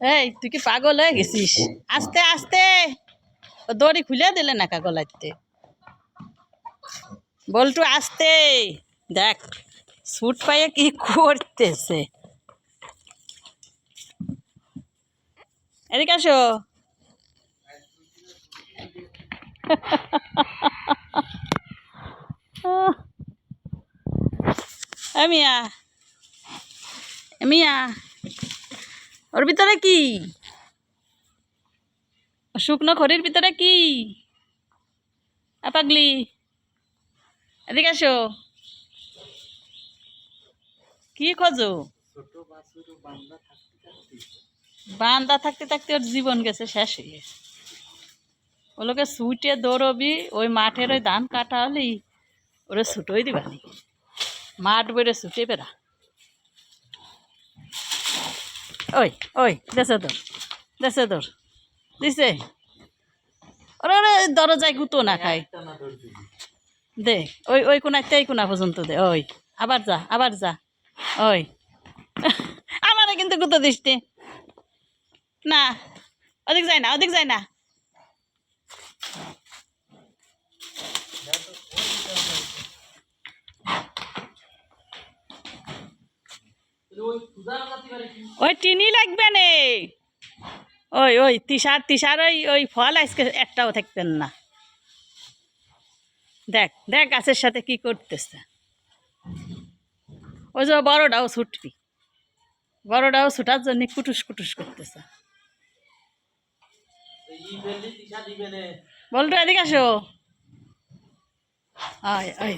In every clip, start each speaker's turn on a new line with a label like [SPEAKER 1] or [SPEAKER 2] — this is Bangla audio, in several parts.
[SPEAKER 1] এই, তুই কি পাগল হয়ে গেছিস? আস্তে আস্তে। দড়ি খুলে দিলে না কা গলাইতে বল্টু, আস্তে। দেখ, স্যুট পাইয়ে কি করতেছে? এদিকে আসো। মিয়া মিয়া। ওর ভিতরে কি? শুকনো খড়ির ভিতরে কি? আ, পাগলি। এদিকে আসো। কি খোঁজো? বান্দা থাকতে থাকতে ওর জীবন গেছে, শেষ হয়ে গেছে। ওলোকে সুইটে দৌড়বি, ওই মাঠের ওই ধান কাটা হলেই ওরে ছুটোই দিবানি। মাঠ বেড়ে ছুটে বেড়া। ওই ওই দেশে তোর দেশে তোর দিছে। ওরে ওরে দরজায় গুতো না খায় দে, ওই ওই কোনাতে এই কোনা পর্যন্ত দে, ওই, আবার যা আবার যা, ওই। আমারে কিন্তু গুতো দিস না, ওদিক যায় না, ওদিক যায় না। ওই টিনি লাগবে নে। ওই ওই তিসার তিসার ওই ওই ফল আজকে একটাও থাকতেন না। দেখ দেখ গাছের সাথে কি করতেছে। ওই যে বড়টাও ছুটবি। বড়টাও ছুটার জন্য কুটুস কুটুস করতেছে। বলতো এদিকে আসো।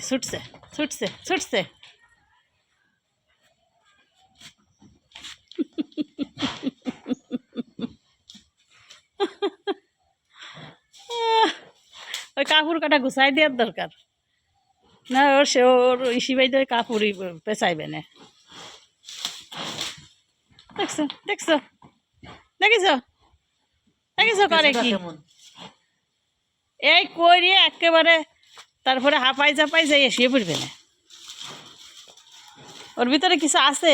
[SPEAKER 1] ছুটছে ছুটছে ছুটছে। ওই কাপড় কাটা গুছাই দেওয়ার দরকার। না ওর সে ওর ইসি বাইতে ওই কাপড়ই পেঁচাইবে না। দেখছ দেখছ? দেখিস দেখিস করে কি? এই একেবারে তারপরে হাঁপাই চাপাই যাই শুয়ে পড়বে না। ওর ভিতরে কিছু আছে?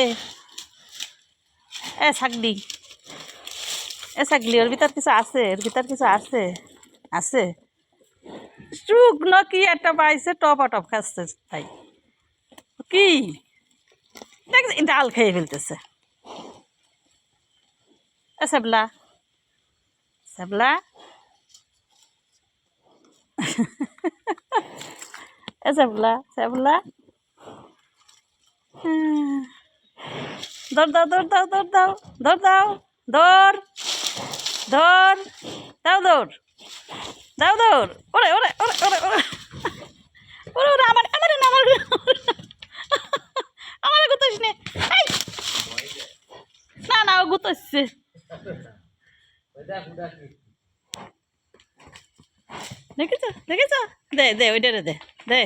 [SPEAKER 1] এ ছাগলি। এ ছাগলি, ওর ভিতর কিছু আছে? ওর ভিতর কিছু আছে? আছে? শুকনো কি একটা পাইছে, টপা টপ খাচ্ছে তাই। কি? ডাল খেয়ে ফেলতেছে। এ সাবলা সাবলা এ সাবলা সাবলা দৌড় দাও দৌড় দাও দৌড় দাও দৌড় দাও দৌড় দৌড় দাও দৌড় দাও দৌড় ওরে ওরে ওরে ওরে ওরে ওরে ওরে, আমার আমার না আমার আমার গুতাস নে! না না, ও গুতাসছে দেখেছ দেখেছ দে দে, ওইটা দে দে